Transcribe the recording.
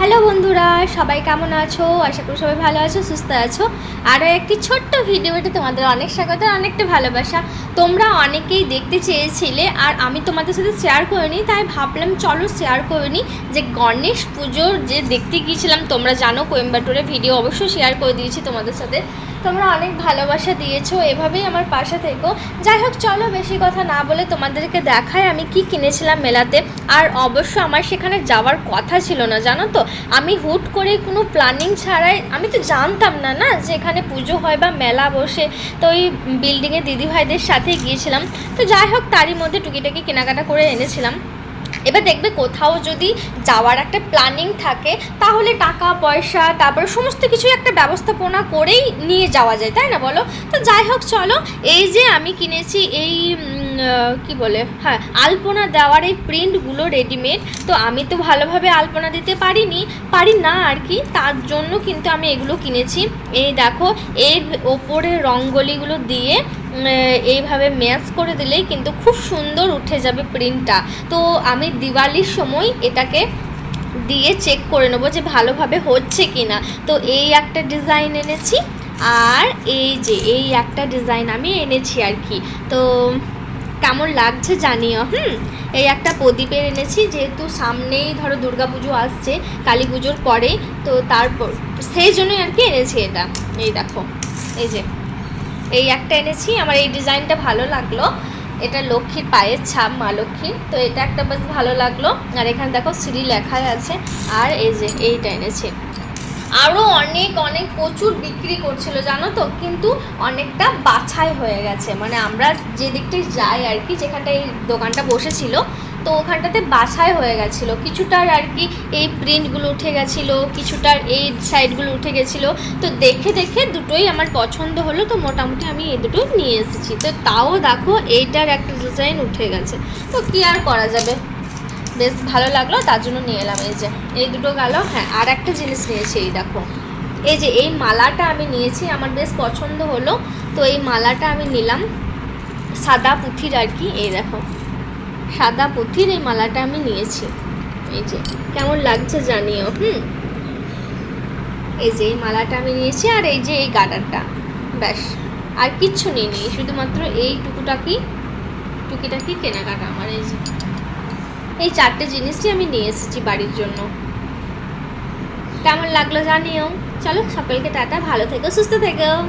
Hello বন্ধুরা, সবাই কেমন আছো? আশা করি সবাই ভালো আছো, সুস্থ আছো। আরও একটি ছোট্ট ভিডিওতে তোমাদের অনেক স্বাগত, অনেকটা ভালোবাসা। তোমরা অনেকেই দেখতে চেয়েছিলে, আর আমি তোমাদের সাথে শেয়ার করিনি, তাই ভাবলাম চলো শেয়ার করিনি যে গণেশ পুজোর যে দেখতে গিয়েছিলাম, তোমরা জানো, কোয়েম্বাটোরে ভিডিও অবশ্যই শেয়ার করে দিয়েছি তোমাদের সাথে। তোমরা অনেক ভালোবাসা দিয়েছ, এভাবেই আমার পাশে থেকো। যাই হোক, চলো বেশি কথা না বলে তোমাদেরকে দেখায় আমি কি কিনেছিলাম মেলাতে। আর অবশ্য আমার সেখানে যাওয়ার কথা ছিল না, জানো তো? আমি হুট করে কোনো প্ল্যানিং ছাড়াই, আমি তো জানতাম না না, যে এখানে পুজো হয় বা মেলা বসে। তো ওই বিল্ডিংয়ে দিদিভাইদের সাথে গিয়েছিলাম। তো যাই হোক, তারই মধ্যে টুকিটাকি কেনাকাটা করে এনেছিলাম। এবার দেখবে কোথাও যদি যাওয়ার একটা প্ল্যানিং থাকে, তাহলে টাকা, পয়সা, তারপরে সমস্ত কিছু একটা ব্যবস্থাপনা করেই নিয়ে যাওয়া যায়, তাই না বলো? তো যাই হোক, চলো, এই যে আমি কিনেছি এই কি বলে হ্যাঁ আলপনা দেওয়ার এই প্রিন্টগুলো রেডিমেড তো আমি তো ভালোভাবে আলপনা দিতে পারিনি, পারি না আর কি, তার জন্য কিন্তু আমি এগুলো কিনেছি। এই দেখো, এর ওপরে রঙ্গোলিগুলো দিয়ে এইভাবে ম্যাচ করে দিলেই কিন্তু খুব সুন্দর উঠে যাবে প্রিন্টটা তো আমি দিওয়ালির সময় এটাকে দিয়ে চেক করে নেব যে ভালোভাবে হচ্ছে কি না তো এই একটা ডিজাইন এনেছি, আর এই যে এই একটা ডিজাইন আমি এনেছি আর কি। তো কেমন লাগছে জানিও, হুম? এই একটা প্রদীপের এনেছি, যেহেতু সামনেই ধরো দুর্গাপুজো আসছে, কালী পুজোর পরেই, তো তারপর, সেই জন্যই আর কি এনেছি এটা। এই দেখো, এই যে। এই একটা এনেছি, আমার এই ডিজাইনটা ভালো লাগল। এটা লক্ষ্মীর পায়ের ছাপ, মা লক্ষ্মীর তো এটা একটা বেশ ভালো লাগল। আর এখানে দেখো শ্রী লেখাই আছে। আর এই যে এইটা এনেছি। আরও অনেক অনেক প্রচুর বিক্রি করছিল, জানো তো? কিন্তু অনেকটা বাছাই হয়ে গেছে। মানে আমরা যে দিকটায় যাই আর কি, যেখানটায় এই দোকানটা বসেছিল তো ওখানটাতে বাছাই হয়ে গেছিল। কিছুটার আর কি এই প্রিন্টগুলো উঠে গেছিল, কিছুটার এই সাইডগুলো উঠে গেছিল। তো দেখে দেখে দুটোই আমার পছন্দ হলো, তো মোটামুটি আমি এই দুটোই নিয়ে এসেছি। তো তাও দেখো এইটার একটা ডিজাইন উঠে গেছে। তো কি আর করা যাবে? বেশ ভালো লাগল, তার জন্য নিয়ে এলাম। এই যে, এই দুটো গেল। হ্যাঁ আর একটা জিনিস নিয়েছি, এই দেখো। এই যে, এই মালাটা আমি নিয়েছি, আমার বেশ পছন্দ হলো। তো এই মালাটা আমি নিলাম, সাদা পুঁথির আর কি, এই দেখো। সাদা পুঁথির এই মালাটা আমি নিয়েছি। এই যে, কেমন লাগছে জানিও, হুম? এই যে, এই মালাটা আমি নিয়েছি আর এই যে এই গার্ডারটা ব্যাস। আর কিচ্ছু নিই নি শুধুমাত্র এই টুকুটাকি, টুকিটাকি কেনাকাটা আমার এই যে, এই চারটে জিনিসই আমি নিয়ে এসেছি বাড়ির জন্য। কেমন লাগল জানিও। চলো, সকলকে টাটা, ভালো থেকো, সুস্থ থেকো।